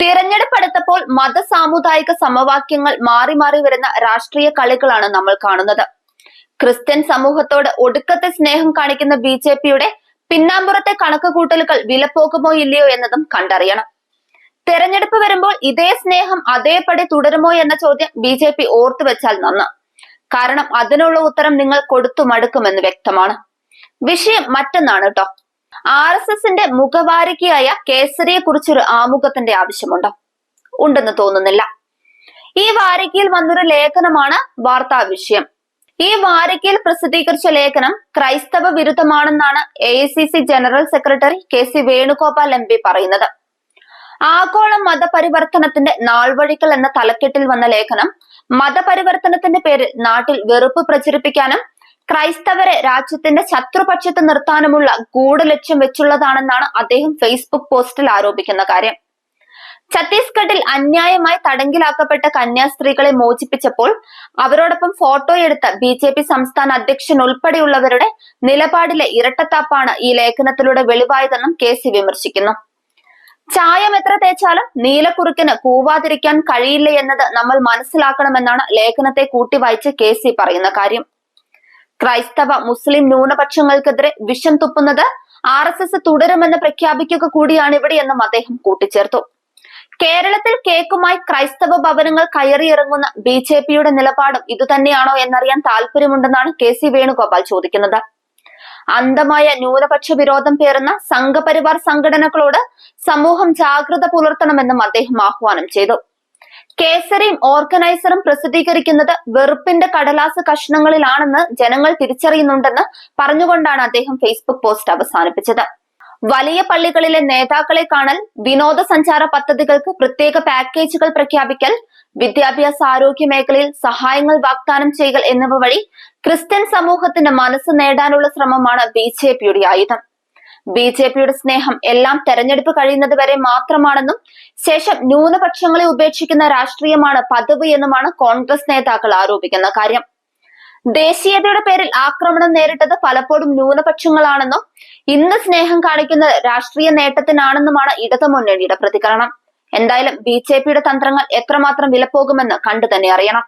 തിരഞ്ഞെടുപ്പ് അടുത്തപ്പോൾ മത സാമുദായിക സമവാക്യങ്ങൾ മാറി മാറി വരുന്ന രാഷ്ട്രീയ കളികളാണ് നമ്മൾ കാണുന്നത്. ക്രിസ്ത്യൻ സമൂഹത്തോട് ഒടുക്കത്തെ സ്നേഹം കാണിക്കുന്ന ബി ജെ പിയുടെ പിന്നാമ്പുറത്തെ കണക്കുകൂട്ടലുകൾ വിലപ്പോകുമോ ഇല്ലയോ എന്നതും കണ്ടറിയണം. തെരഞ്ഞെടുപ്പ് വരുമ്പോൾ ഇതേ സ്നേഹം അതേപടി തുടരുമോ എന്ന ചോദ്യം ബി ജെ പി ഓർത്തു വെച്ചാൽ നന്ന്. കാരണം അതിനുള്ള ഉത്തരം നിങ്ങൾ കൊടുത്തു മടുക്കുമെന്ന് വ്യക്തമാണ്. വിഷയം മറ്റൊന്നാണ് കേട്ടോ ആർ എസ് എസിന്റെ മുഖവാരികയായ കേസരിയെ കുറിച്ചൊരു ആമുഖത്തിന്റെ ആവശ്യമുണ്ടോ? ഉണ്ടെന്ന് തോന്നുന്നില്ല. ഈ വാരികയിൽ വന്നൊരു ലേഖനമാണ് വാർത്താ വിഷയം. ഈ വാരികയിൽ പ്രസിദ്ധീകരിച്ച ലേഖനം ക്രൈസ്തവ വിരുദ്ധമാണെന്നാണ് A general secretary K C Venugopal M P പറയുന്നത്. ആഗോള മതപരിവർത്തനത്തിന്റെ നാൾവഴികൾ എന്ന തലക്കെട്ടിൽ വന്ന ലേഖനം മതപരിവർത്തനത്തിന്റെ പേരിൽ നാട്ടിൽ വെറുപ്പ് പ്രചരിപ്പിക്കാനും ക്രൈസ്തവരെ രാജ്യത്തിന്റെ ശത്രുപക്ഷത്ത് നിർത്താനുമുള്ള ഗൂഢലക്ഷ്യം വെച്ചുള്ളതാണെന്നാണ് അദ്ദേഹം ഫേസ്ബുക്ക് പോസ്റ്റിൽ ആരോപിക്കുന്ന കാര്യം. ഛത്തീസ്ഗഡിൽ അന്യായമായി തടങ്കിലാക്കപ്പെട്ട കന്യാസ്ത്രീകളെ മോചിപ്പിച്ചപ്പോൾ അവരോടൊപ്പം ഫോട്ടോ എടുത്ത ബി ജെ പി സംസ്ഥാന അധ്യക്ഷൻ ഉൾപ്പെടെയുള്ളവരുടെ നിലപാടിലെ ഇരട്ടത്താപ്പാണ് ഈ ലേഖനത്തിലൂടെ വെളിവായതെന്നും കെ സി വിമർശിക്കുന്നു. ചായം എത്ര തേച്ചാലും നീലക്കുറുക്കിന് കൂവാതിരിക്കാൻ കഴിയില്ല എന്നത് നമ്മൾ മനസ്സിലാക്കണമെന്നാണ് ലേഖനത്തെ കൂട്ടി വായിച്ച് കെ സി പറയുന്ന കാര്യം. ക്രൈസ്തവ മുസ്ലിം ന്യൂനപക്ഷങ്ങൾക്കെതിരെ വിഷം തുപ്പുന്നത് ആർ എസ് എസ് തുടരുമെന്ന് പ്രഖ്യാപിക്കുക കൂടിയാണ് ഇവിടെയെന്നും അദ്ദേഹം കൂട്ടിച്ചേർത്തു. കേരളത്തിൽ കേക്കുമായി ക്രൈസ്തവ ഭവനങ്ങൾ കയറിയിറങ്ങുന്ന ബി ജെ പിയുടെ നിലപാടും ഇതുതന്നെയാണോ എന്നറിയാൻ താല്പര്യമുണ്ടെന്നാണ് കെ സി വേണുഗോപാൽ ചോദിക്കുന്നത്. അന്ധമായ ന്യൂനപക്ഷ വിരോധം പേറുന്ന സംഘപരിവാർ സംഘടനകളോട് സമൂഹം ജാഗ്രത പുലർത്തണമെന്നും അദ്ദേഹം ആഹ്വാനം ചെയ്തു. കേസരിയും ഓർഗനൈസറും പ്രസിദ്ധീകരിക്കുന്നത് വെറുപ്പിന്റെ കടലാസ് കഷ്ണങ്ങളിലാണെന്ന് ജനങ്ങൾ തിരിച്ചറിയുന്നുണ്ടെന്ന് പറഞ്ഞുകൊണ്ടാണ് അദ്ദേഹം ഫേസ്ബുക്ക് പോസ്റ്റ് അവസാനിപ്പിച്ചത്. വലിയ പള്ളികളിലെ നേതാക്കളെ കാണൽ വിനോദസഞ്ചാര പദ്ധതികൾക്ക് പ്രത്യേക പാക്കേജുകൾ പ്രഖ്യാപിക്കൽ വിദ്യാഭ്യാസ ആരോഗ്യ മേഖലയിൽ സഹായങ്ങൾ വാഗ്ദാനം ചെയ്യൽ എന്നിവ വഴി ക്രിസ്ത്യൻ സമൂഹത്തിന്റെ മനസ്സ് നേടാനുള്ള ശ്രമമാണ് ബി ജെ പിയുടെ ആയുധം. ബി ജെ പിയുടെ സ്നേഹം എല്ലാം തെരഞ്ഞെടുപ്പ് കഴിയുന്നത് വരെ മാത്രമാണെന്നും ശേഷം ന്യൂനപക്ഷങ്ങളെ ഉപേക്ഷിക്കുന്ന രാഷ്ട്രീയമാണ് പദവി എന്നുമാണ് കോൺഗ്രസ് നേതാക്കൾ ആരോപിക്കുന്ന കാര്യം. ദേശീയതയുടെ പേരിൽ ആക്രമണം നേരിട്ടത് പലപ്പോഴും ന്യൂനപക്ഷങ്ങളാണെന്നും ഇന്ന് സ്നേഹം കാണിക്കുന്ന രാഷ്ട്രീയ നേട്ടത്തിനാണെന്നുമാണ് ഇടതുമുന്നണിയുടെ പ്രതികരണം. എന്തായാലും ബി ജെ പിയുടെ തന്ത്രങ്ങൾ എത്രമാത്രം വിലപ്പോകുമെന്ന് കണ്ടു തന്നെ അറിയണം.